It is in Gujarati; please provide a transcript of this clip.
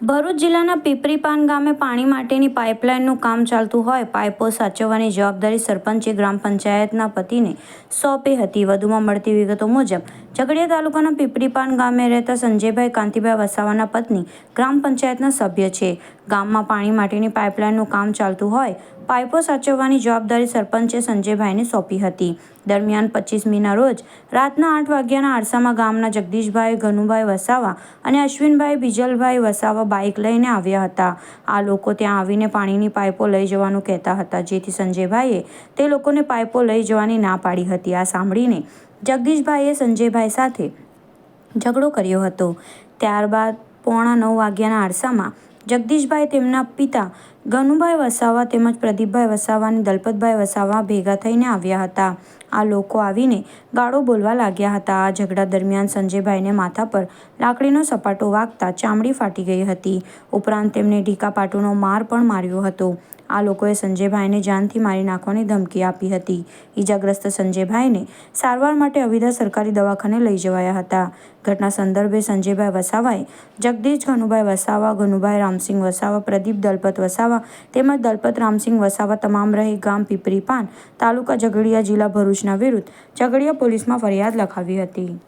ભરૂચ જિલ્લાના પીપરીપાન ગામે પાણી માટેની પાઇપલાઇનનું કામ ચાલતું હોય, પાઇપો સાચવવાની જવાબદારી સરપંચે ગ્રામ પંચાયતના પતિને સોંપી હતી. વધુમાં મળતી વિગતો મુજબ, ઝઘડિયા તાલુકાના પીપરીપાન ગામે રહેતા સંજયભાઈ કાંતિભાઈ વસાવાના પત્ની ગ્રામ પંચાયતના સભ્ય છે. ગામમાં પાણી માટેની પાઇપલાઇનનું કામ ચાલતું હોય, પાઇપો સાચવવાની જવાબદારી સરપંચે સંજયભાઈને સોંપી હતી. દરમિયાન પચીસમીના રોજ રાતના આઠ વાગ્યાના આરસામાં ગામના જગદીશભાઈ, ઘનુભાઈ વસાવા અને અશ્વિનભાઈ બીજલભાઈ વસાવા બાઇક લઈને આવ્યા હતા. આ લોકો ત્યાં આવીને પાણીની પાઇપો લઈ જવાનું કહેતા હતા, જેથી સંજયભાઈએ તે લોકોને પાઇપો લઈ જવાની ના પાડી હતી. આ સાંભળીને જગદીશભાઈએ સંજયભાઈ સાથે ઝઘડો કર્યો હતો. ત્યારબાદ પોણા નવ વાગ્યાના આરસામાં જગદીશભાઈ તેમના પિતા ગનુભાઈ વસાવા તેમજ પ્રદીપભાઈ વસાવા અને દલપતભાઈ વસાવા ભેગા થઈને આવ્યા હતા. આ લોકો આવીને ગાળો બોલવા લાગ્યા હતા. આ ઝઘડા દરમિયાન સંજયભાઈને માથા પર લાકડીનો સપાટો વાગતા ચામડી ફાટી ગઈ હતી. ઉપરાંત તેમને ઢીકાપાટુનો માર પણ માર્યો હતો. આ લોકોએ સંજયભાઈને જાનથી મારી નાખવાની ધમકી આપી હતી. ઈજાગ્રસ્ત સંજયભાઈને સારવાર માટે અવિધા સરકારી દવાખાને લઈ જવાયા હતા. ઘટના સંદર્ભે સંજયભાઈ વસાવાએ, જગદીશ ઘનુભાઈ વસાવા, ઘનુભાઈ રામસિંહ વસાવા, પ્રદીપ દલપત વસાવા તેમજ દલપત રામસિંહ વસાવા તમામ રહી ગામ પીપરી પાન તાલુકા ઝઘડિયા જિલ્લા ભરૂચના વિરુદ્ધ ઝઘડિયા પોલીસમાં ફરિયાદ લખાવી હતી.